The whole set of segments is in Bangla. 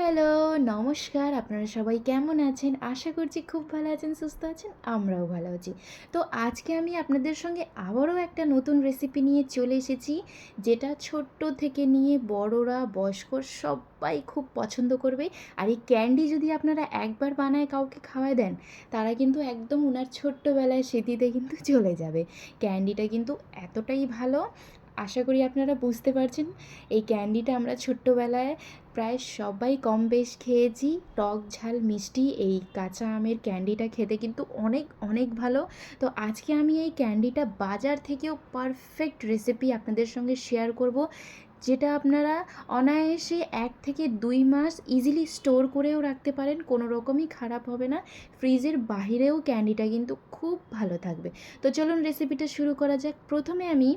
হ্যালো, নমস্কার। আপনারা সবাই কেমন আছেন? আশা করছি খুব ভালো আছেন, সুস্থ আছেন, আমরাও ভালো আছি। তো আজকে আমি আপনাদের সঙ্গে আবারও একটা নতুন রেসিপি নিয়ে চলে এসেছি, যেটা ছোট্ট থেকে নিয়ে বড়রা বয়স্ক সবাই খুব পছন্দ করবে। আর এই ক্যান্ডি যদি আপনারা একবার বানায় কাউকে খাওয়ায় দেন, তারা কিন্তু একদম উনার ছোট্টবেলায় স্মৃতিতে কিন্তু চলে যাবে। ক্যান্ডিটা কিন্তু এতটাই ভালো আশা করি আপনারা বুঝতে পারছেন। এই ক্যান্ডিটা আমরা ছোট্টবেলায় প্রায় সবাই কম বেশ খেয়েছি। টক ঝাল, মিষ্টি, এই কাঁচা আমের ক্যান্ডিটা খেতে কিন্তু অনেক অনেক ভালো। তো আজকে আমি এই ক্যান্ডিটা বাজার থেকেও পারফেক্ট রেসিপি আপনাদের সঙ্গে শেয়ার করব, যেটা আপনারা অনায়াসে এক থেকে দুই মাস ইজিলি স্টোর করেও রাখতে পারেন, কোনো রকমই খারাপ হবে না। ফ্রিজের বাহিরেও ক্যান্ডিটা কিন্তু খুব ভালো থাকবে। তো চলুন রেসিপিটা শুরু করা যাক। প্রথমে আমি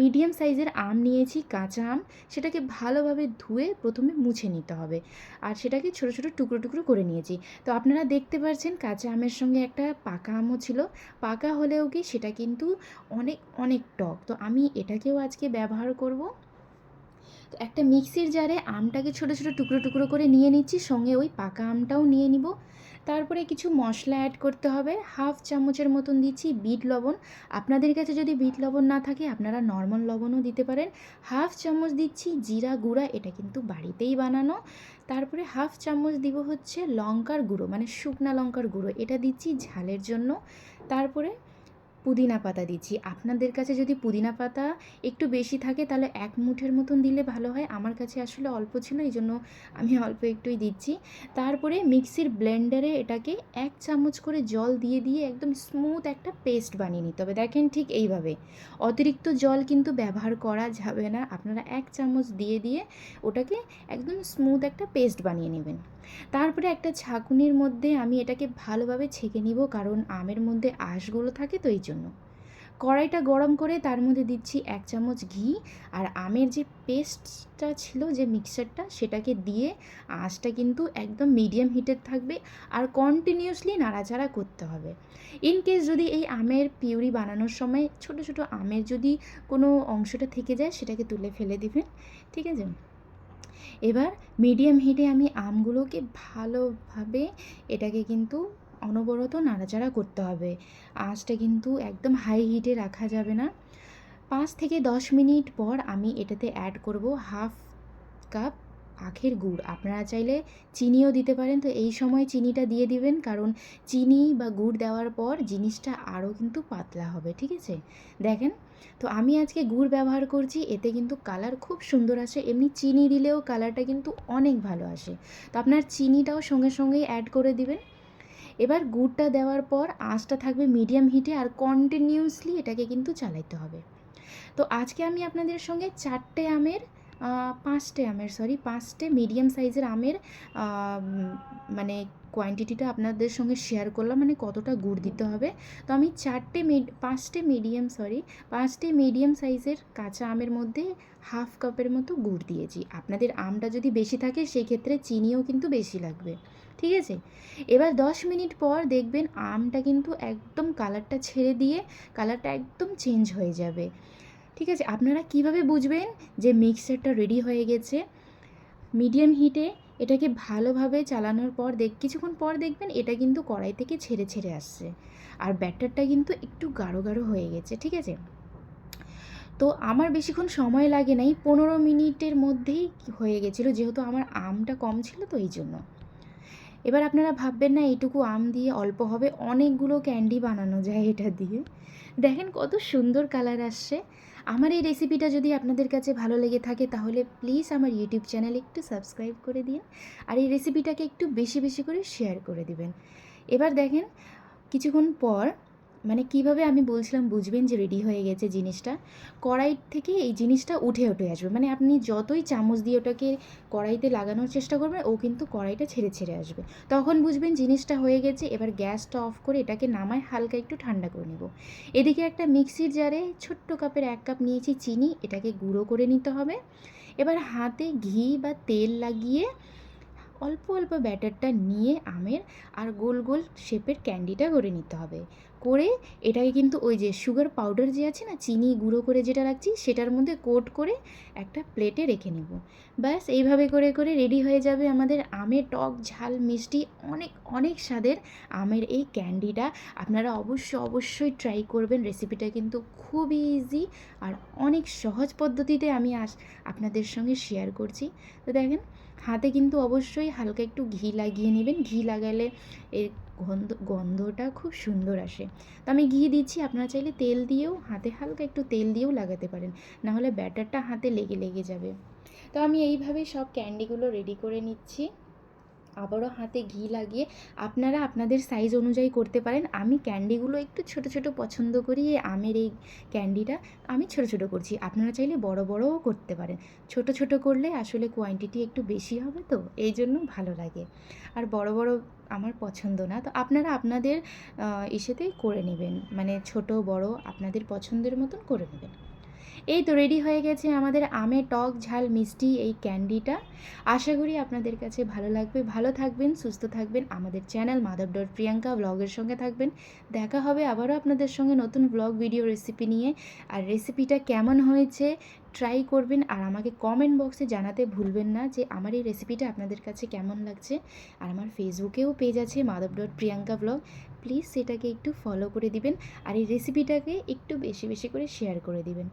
মিডিয়াম সাইজের আম নিয়েছি, কাঁচা আম। সেটাকে ভালোভাবে ধুয়ে প্রথমে মুছে নিতে হবে। আর সেটাকে ছোটো ছোটো টুকরো টুকরো করে নিয়েছি। তো আপনারা দেখতে পাচ্ছেন কাঁচা আমের সঙ্গে একটা পাকা আমও ছিল। পাকা হলেও কি সেটা কিন্তু অনেক অনেক টক। তো আমি এটাকেও আজকে ব্যবহার করব। তো একটা মিক্সির জারে আমটাকে ছোটো ছোটো টুকরো টুকরো করে নিয়ে নিচ্ছি, সঙ্গে ওই পাকা আমটাও নিয়ে নিব। তারপরে কিছু মশলা অ্যাড করতে হবে, হাফ চামচের মতন দিচ্ছি বিট লবণ। আপনাদের কাছে যদি বিট লবণ না থাকে, আপনারা নর্মাল লবণও দিতে পারেন। হাফ চামচ দিচ্ছি জিরা গুঁড়া, এটা কিন্তু বাড়িতেই বানানো। তারপরে হাফ চামচ দিব হচ্ছে লঙ্কার গুঁড়ো মানে শুকনা লঙ্কার গুঁড়ো, এটা দিচ্ছি ঝালের জন্য। তারপরে পুদিনা পাতা দিচ্ছি। আপনাদের কাছে যদি পুদিনা পাতা একটু বেশি থাকে, তাহলে এক মুঠের মতন দিলে ভালো হয়। আমার কাছে আসলে অল্প ছিল, এই জন্য আমি অল্প একটুই দিচ্ছি। তারপরে মিক্সির ব্লেন্ডারে এটাকে এক চামচ করে জল দিয়ে দিয়ে একদম স্মুথ একটা পেস্ট বানিয়ে নিতে হবে। দেখেন ঠিক এইভাবে। অতিরিক্ত জল কিন্তু ব্যবহার করা যাবে না। আপনারা এক চামচ দিয়ে দিয়ে ওটাকে একদম স্মুথ একটা পেস্ট বানিয়ে নেবেন। তারপরে একটা ছাঁকুনির মধ্যে আমি এটাকে ভালোভাবে ছেঁকে নিব, কারণ আমের মধ্যে আঁশগুলো থাকে তো, এই জন্য। কড়াইটা গরম করে তার মধ্যে দিচ্ছি এক চামচ ঘি আর আমের যে পেস্টটা ছিল যে মিক্সারটা সেটাকে দিয়ে আঁচটা কিন্তু একদম মিডিয়াম হিটের থাকবে আর কন্টিনিউয়াসলি নাড়াচাড়া করতে হবে। ইন কেস যদি এই আমের পিউরি বানানোর সময় ছোট ছোট আমের যদি কোনো অংশটা থেকে যায় সেটাকে তুলে ফেলে দিবেন, ঠিক আছে? এবার মিডিয়াম হিটে আমি আমগুলোকে ভালোভাবে এটাকে কিন্তু অনবরত নাড়াচাড়া করতে হবে। আঁচটা কিন্তু একদম হাই হিটে রাখা যাবে না। পাঁচ থেকে দশ মিনিট পর আমি এটাতে অ্যাড করব হাফ কাপ আখের গুড়। আপনারা চাইলে চিনিও দিতে পারেন। তো এই সময় চিনিটা দিয়ে দিবেন, কারণ চিনি বা গুড় দেওয়ার পর জিনিসটা আরও কিন্তু পাতলা হবে, ঠিক আছে? দেখেন, তো আমি আজকে গুড় ব্যবহার করছি, এতে কিন্তু কালার খুব সুন্দর আসে। এমনি চিনি দিলেও কালারটা কিন্তু অনেক ভালো আসে। তো আপনার চিনিটাও সঙ্গে সঙ্গেই অ্যাড করে দিবেন। এবার গুড়টা দেওয়ার পর আঁচটা থাকবে মিডিয়াম হিটে আর কন্টিনিউসলি এটাকে কিন্তু চালাইতে হবে। তো আজকে আমি আপনাদের সঙ্গে চারটে আমের পাঁচটে আমের সরি পাঁচটে মিডিয়াম সাইজের আমের মানে কোয়ান্টিটিটা আপনাদের সঙ্গে শেয়ার করলাম মানে কতটা গুড় দিতে হবে। তো আমি চারটে পাঁচটে মিডিয়াম সরি পাঁচটে মিডিয়াম সাইজের কাঁচা আমের মধ্যে হাফ কাপের মতো গুড় দিয়েছি। আপনাদের আমটা যদি বেশি থাকে সেই ক্ষেত্রে চিনিও কিন্তু বেশি লাগবে। ঠিক আছে? এবার দশ মিনিট পর দেখবেন আমটা কিন্তু একদম কালারটা ছেড়ে দিয়ে কালারটা একদম চেঞ্জ হয়ে যাবে। ঠিক আছে? আপনারা কীভাবে বুঝবেন যে মিক্সারটা রেডি হয়ে গেছে? মিডিয়াম হিটে এটাকে ভালোভাবে চালানোর পর দেখ, কিছুক্ষণ পর দেখবেন এটা কিন্তু কড়াই থেকে ছেড়ে ছেড়ে আসছে। আর ব্যাটারটা কিন্তু একটু গাঢ় গাঢ় হয়ে গেছে, ঠিক আছে? তো আমার বেশিক্ষণ সময় লাগে নাই, পনেরো মিনিটের মধ্যেই হয়ে গেছিল, যেহেতু আমার আমটা কম ছিল তো এই জন্য। এবার আপনারা ভাববেন না এইটুকু আম দিয়ে অল্প হবে, অনেকগুলো ক্যান্ডি বানানো যায় এটা দিয়ে। দেখেন কত সুন্দর কালার আসছে। আমার এই রেসিপিটা যদি আপনাদের কাছে ভালো লেগে থাকে, তাহলে প্লিজ আমার ইউটিউব চ্যানেল একটু সাবস্ক্রাইব করে দিন আর এই রেসিপিটাকে একটু বেশি বেশি করে শেয়ার করে দিবেন। এবার দেখেন, কিছুক্ষণ পর মানে কীভাবে আমি বলছিলাম বুঝবেন যে রেডি হয়ে গেছে জিনিসটা, কড়াই থেকে এই জিনিসটা উঠে উঠে আসবে। মানে আপনি যতই চামচ দিয়ে ওটাকে কড়াইতে লাগানোর চেষ্টা করবেন, ও কিন্তু কড়াইটা ছেড়ে ছেড়ে আসবে। তখন বুঝবেন জিনিসটা হয়ে গেছে, এবার গ্যাসটা অফ করে এটাকে নামায় হালকা একটু ঠান্ডা করে নেব। এদিকে একটা মিক্সির জারে ছোট্ট কাপের এক কাপ নিয়েছি চিনি, এটাকে গুঁড়ো করে নিতে হবে। এবার হাতে ঘি বা তেল লাগিয়ে অল্প অল্প ব্যাটারটা নিয়ে আমের আর গোল গোল শেপের ক্যান্ডিটা করে নিতে হবে। করে এটাকে কিন্তু ওই যে সুগার পাউডার যে আছে না, চিনি গুঁড়ো করে যেটা রাখছি, সেটার মধ্যে কোট করে একটা প্লেটে রেখে নেব। ব্যাস, এইভাবে করে করে রেডি হয়ে যাবে আমাদের আমের টক, ঝাল, মিষ্টি, অনেক অনেক স্বাদের আমের এই ক্যান্ডিটা। আপনারা অবশ্যই অবশ্যই ট্রাই করবেন। রেসিপিটা কিন্তু খুবই ইজি আর অনেক সহজ পদ্ধতিতে আমি আস, আপনাদের সঙ্গে শেয়ার করছি। তো দেখেন, হাতে কিন্তু অবশ্যই হালকা একটু ঘি লাগিয়ে নেবেন। ঘি লাগালে এর গন্ধ, গন্ধটা খুব সুন্দর আসে। তো আমি ঘি দিচ্ছি, আপনারা চাইলে তেল দিয়েও, হাতে হালকা একটু তেল দিয়েও লাগাতে পারেন। নাহলে ব্যাটারটা হাতে লেগে লেগে যাবে। তো আমি এইভাবেই সব ক্যান্ডিগুলো রেডি করে নিচ্ছি। আবারও হাতে ঘি লাগিয়ে আপনারা আপনাদের সাইজ অনুযায়ী করতে পারেন। আমি ক্যান্ডিগুলো একটু ছোট ছোট পছন্দ করি আমের এই ক্যান্ডিটা আমি ছোট ছোট করছি। আপনারা চাইলে বড় বড়ও করতে পারেন। ছোট ছোট করলে আসলে কোয়ান্টিটি একটু বেশি হবে তো, এই জন্য ভালো লাগে। আর বড় বড় আমার পছন্দ না। তো আপনারা আপনাদের ইসেতেই করে নেবেন। মানে ছোট, বড় আপনাদের পছন্দের মতন করে নেবেন। এই তো রেডি হয়ে গেছে আমাদের আমে টক ঝাল মিষ্টি এই ক্যান্ডিটা। আশা করি আপনাদের কাছে ভালো লাগবে। ভালো থাকবেন, সুস্থ থাকবেন। আমাদের চ্যানেল মাধব ডট প্রিয়াঙ্কা ব্লগের সঙ্গে থাকবেন। দেখা হবে আবারও আপনাদের সঙ্গে নতুন ব্লগ ভিডিও রেসিপি নিয়ে। আর রেসিপিটা কেমন হয়েছে ট্রাই করবেন আর আমাকে কমেন্ট বক্সে জানাতে ভুলবেন না যে আমার এই রেসিপিটা আপনাদের কাছে কেমন লাগছে। আর আমার ফেসবুকেও পেজ আছে Madhav dot Priyanka blog please সেটাকে একটু ফলো করে দিবেন আর এই রেসিপিটাকে একটু বেশি বেশি করে শেয়ার করে দিবেন।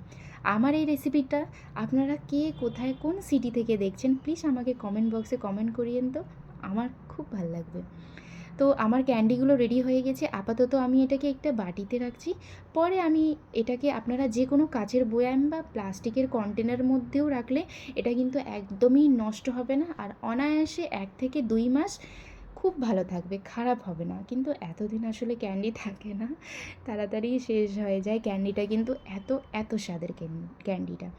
আমার এই রেসিপিটা আপনারা কে, কোথায়, কোন সিটি থেকে দেখছেন প্লিজ আমাকে কমেন্ট বক্সে কমেন্ট করিয়েন তো। আমার খুব ভালো লাগবে। তো আমার ক্যান্ডিগুলো রেডি হয়ে গেছে। আপাতত আমি এটাকে একটা বাটিতে রাখছি। পরে আমি এটাকে আপনারা যে কোনো কাচের বয়াম বা প্লাস্টিকের কন্টেনার মধ্যেও রাখলে এটা কিন্তু একদমই নষ্ট হবে না। আর অনায়াসে এক থেকে দুই মাস খুব ভালো থাকবে, খারাপ হবে না। কিন্তু এতদিন আসলে ক্যান্ডি থাকে না, তাড়াতাড়ি শেষ হয়ে যায়। ক্যান্ডিটা কিন্তু এত এত স্বাদের ক্যান- ক্যান্ডিটা।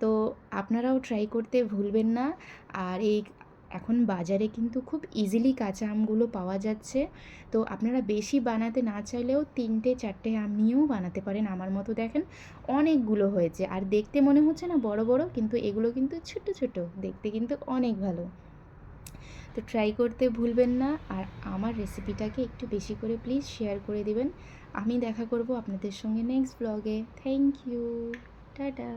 তো আপনারাও ট্রাই করতে ভুলবেন না। আর এই এখন বাজারে কিন্তু খুব ইজিলি কাঁচা আমগুলো পাওয়া যাচ্ছে। তো আপনারা বেশি বানাতে না চাইলেও তিনটে, চারটে আম নিয়েও বানাতে পারেন। আমার মতো দেখেন অনেকগুলো হয়েছে। আর দেখতে মনে হচ্ছে না বড় বড়, কিন্তু এগুলো কিন্তু ছোট ছোট। দেখতে কিন্তু অনেক ভালো। তো ট্রাই করতে ভুলবেন না। আর আমার রেসিপিটাকে একটু বেশি করে প্লিজ শেয়ার করে দিবেন। আমি দেখা করব আপনাদের সঙ্গে নেক্সট ব্লগে থ্যাংক ইউ টাটা